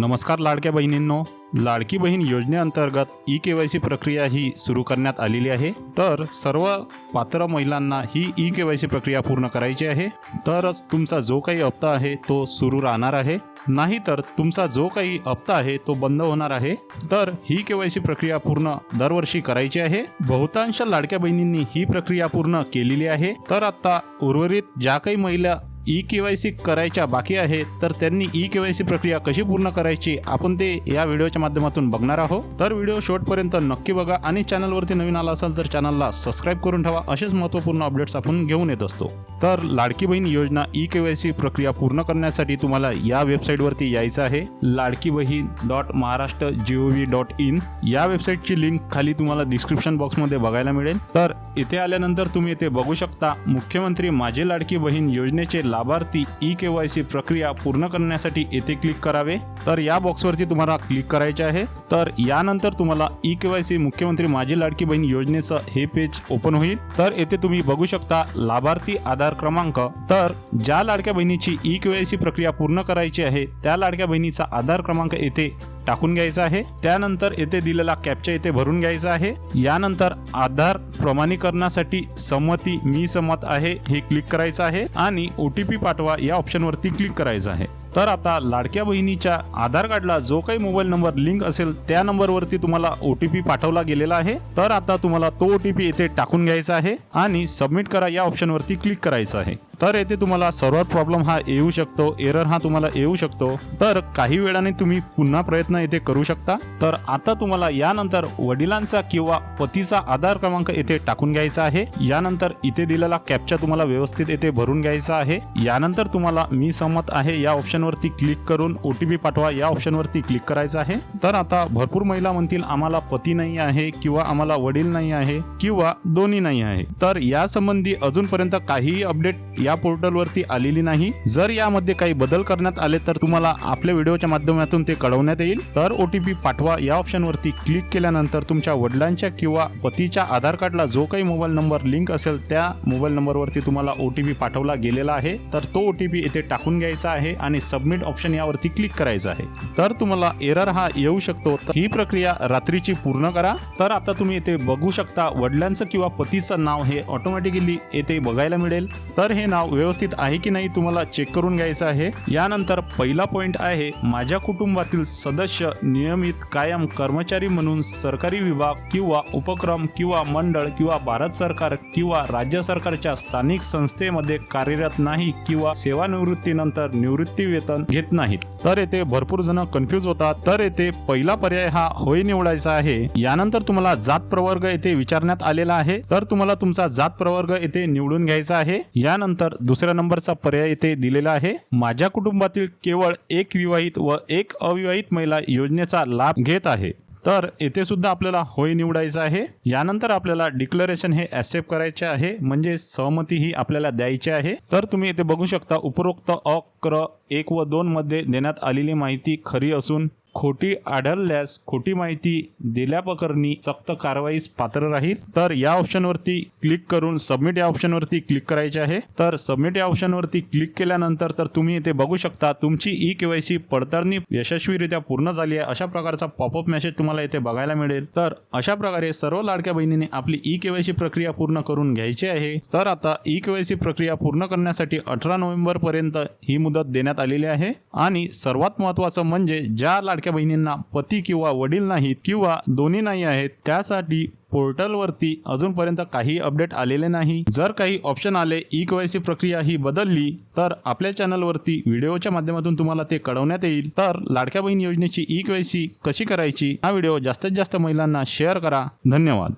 नमस्कार लाडक्या बहिणींनो. लाडकी बहीण योजनेअंतर्गत ई के वाय सी प्रक्रिया ही सुरू करण्यात आलेली आहे. तर सर्व पात्र महिलांना ही ई के वाय सी प्रक्रिया पूर्ण करायची आहे. तरच तुमचा जो काही हप्ता आहे तो सुरू राहणार आहे. नाहीतर तुमचा जो काही हप्ता आहे तो बंद होणार आहे. तर ही के वाय सी प्रक्रिया पूर्ण दरवर्षी करायची आहे. बहुतांश लाडक्या बहिणींनी ही प्रक्रिया पूर्ण केलेली आहे. तर आता उर्वरित ज्या काही महिला ई के वाय सी करायच्या बाकी आहेत तर त्यांनी ई के वाय सी प्रक्रिया कशी पूर्ण करायची आपण ते या व्हिडिओच्या माध्यमातून बघणार आहोत. तर व्हिडिओ शेवटपर्यंत नक्की बघा आणि चॅनलवरती नवीन आला असाल तर चॅनलला सबस्क्राईब करून ठेवा असेच महत्त्वपूर्ण अपडेट्स आपण घेऊन येत असतो. तर लाडकी बहीण योजना ई के वाय सी प्रक्रिया पूर्ण करण्यासाठी तुम्हाला या वेबसाईटवरती यायचं आहे Ladki Bahin dot Maharashtra G O V dot in. या वेबसाईटची लिंक खाली तुम्हाला डिस्क्रिप्शन बॉक्समध्ये बघायला मिळेल. तर इथे आल्यानंतर तुम्ही इथे बघू शकता मुख्यमंत्री माझी लाडकी बहीण योजनेचे लाभ लाभार्थी ई के वाय सी प्रक्रिया पूर्ण करण्यासाठी येथे क्लिक करावे. तर या बॉक्सवरती तुम्हाला क्लिक करायचे आहे. तर यानंतर तुम्हाला ई के वाय सी मुख्यमंत्री माझी लाडकी बहीण योजनेचं हे पेज ओपन होईल. तर येथे तुम्ही बघू शकता लाभार्थी आधार क्रमांक. तर ज्या लाडक्या बहिणीची ई के वाय सी प्रक्रिया पूर्ण करायची आहे त्या लाडक्या बहिणीचा आधार क्रमांक येथे टाकून घ्यायचा आहे. त्यानंतर येथे दिलेला कॅप्चा येथे भरून घ्यायचा आहे. यानंतर आधार प्रमाणीकरणासाठी संमती मी सहमत आहे हे क्लिक करायचं आहे आणि ओ टी पी पाठवा या ऑप्शनवरती क्लिक करायचं आहे. तर आता लाडक्या बहिणीच्या आधार कार्डला जो काही मोबाईल नंबर लिंक असेल त्या नंबरवरती तुम्हाला ओ टी पी पाठवला गेलेला आहे. तर आता तुम्हाला तो ओ टी पी येथे टाकून घ्यायचा आहे आणि सबमिट करा या ऑप्शनवरती क्लिक करायचं आहे. तर येथे तुम्हाला सर्व्हर प्रॉब्लेम हा येऊ शकतो एरर हा तुम्हाला येऊ शकतो. तर काही वेळाने तुम्ही पुन्हा प्रयत्न येथे करू शकता. तर आता तुम्हाला यानंतर वडिलांचा किंवा पतीचा आधार क्रमांक येथे टाकून घ्यायचा आहे. यानंतर इथे दिलेला कॅपचा तुम्हाला व्यवस्थित येथे भरून घ्यायचा आहे. यानंतर तुम्हाला मी सहमत आहे या ऑप्शनवरती क्लिक करून ओ टी पी पाठवा या ऑप्शनवरती क्लिक करायचं आहे. तर आता भरपूर महिला म्हणतील आम्हाला पती नाही आहे किंवा आम्हाला वडील नाही आहे किंवा दोन्ही नाही आहे. तर या संबंधी अजूनपर्यंत काहीही अपडेट या या पोर्टलवरती आलेली नाही. जर यामध्ये काही बदल करण्यात आले तर तुम्हाला आपल्या व्हिडिओच्या माध्यमातून ते कळवण्यात येईल. तर ओ टी पी पाठवा. या ऑप्शनवरती क्लिक केल्यानंतर तुमच्या वडिलांच्या किंवा पतीच्या आधार कार्डला जो काही मोबाईल नंबर लिंक असेल त्या मोबाईल नंबरवरती तुम्हाला ओ टी पी पाठवला गेलेला आहे. तर तो ओ टी पी येथे टाकून घ्यायचा आहे आणि सबमिट ऑप्शन यावरती क्लिक करायचं आहे. तर तुम्हाला एरर हा येऊ शकतो. तर ही प्रक्रिया रात्रीची पूर्ण करा. तर आता तुम्ही येथे बघू शकता वडिलांचं किंवा पतीचं नाव हे ऑटोमॅटिकली येथे बघायला मिळेल. तर हे नाव व्यवस्थित आहे की नाही तुम्हाला चेक करून घ्यायचं आहे. यानंतर पहिला पॉइंट आहे माझ्या कुटुंबातील सदस्य नियमित कायम कर्मचारी म्हणून सरकारी विभाग किंवा उपक्रम किंवा मंडळ किंवा भारत सरकार किंवा राज्य सरकारच्या स्थानिक संस्थेमध्ये कार्यरत नाही किंवा सेवानिवृत्तीनंतर निवृत्ती वेतन घेत नाहीत. तर येथे भरपूर जण कन्फ्यूज होतात. तर येथे पहिला पर्याय हा होय निवडायचा आहे. यानंतर तुम्हाला जात प्रवर्ग येथे विचारण्यात आलेला आहे. तर तुम्हाला तुमचा जात प्रवर्ग येथे निवडून घ्यायचा आहे. यानंतर दुसऱ्या नंबरचा पर्याय येथे दिलेला आहे. माझ्या कुटुंबातील केवळ एक विवाहित व एक अविवाहित महिला योजनेचा लाभ घेत आहे. तर येथे सुद्धा आपल्याला होय निवडायचं आहे. यानंतर आपल्याला डिक्लरेशन हे ऍक्सेप्ट करायचे आहे. म्हणजे सहमती ही आपल्याला द्यायची आहे. तर तुम्ही येथे बघू शकता उपरोक्त अक्र एक व दोन मध्ये देण्यात आलेली माहिती खरी असून खोटी आढळल्यास खोटी माहिती दिल्याप्रकरणी सक्त कारवाईस पात्र राहील. तर या ऑप्शनवरती क्लिक करून सबमिट या ऑप्शनवरती क्लिक करायचे आहे. तर सबमिट या ऑप्शनवरती क्लिक केल्यानंतर तर तुम्ही इथे बघू शकता तुमची ई केवायसी पडताळणी यशस्वीरित्या पूर्ण झाली आहे. अशा प्रकारचा पॉपअप मेसेज तुम्हाला इथे बघायला मिळेल. तर अशा प्रकारे सर्व लाडक्या बहिणीने आपली ई केवायसी प्रक्रिया पूर्ण करून घ्यायची आहे. तर आता ई केवायसी प्रक्रिया पूर्ण करण्यासाठी अठरा नोव्हेंबर पर्यंत ही मुदत देण्यात आलेली आहे. आणि सर्वात महत्वाचं म्हणजे ज्या लाडक्या बहिणींना पती किंवा वडील नाहीत किंवा दोन्ही नाही आहेत त्यासाठी पोर्टलवरती अजूनपर्यंत काही अपडेट आलेले नाही. जर काही ऑप्शन आले ई केवायसी प्रक्रिया ही बदलली तर आपल्या चॅनलवरती व्हिडिओच्या माध्यमातून तुम्हाला ते कळवण्यात येईल. तर लाडक्या बहीण योजनेची ई केवायसी कशी करायची? हा व्हिडिओ जास्तीत जास्त महिलांना शेअर करा. धन्यवाद.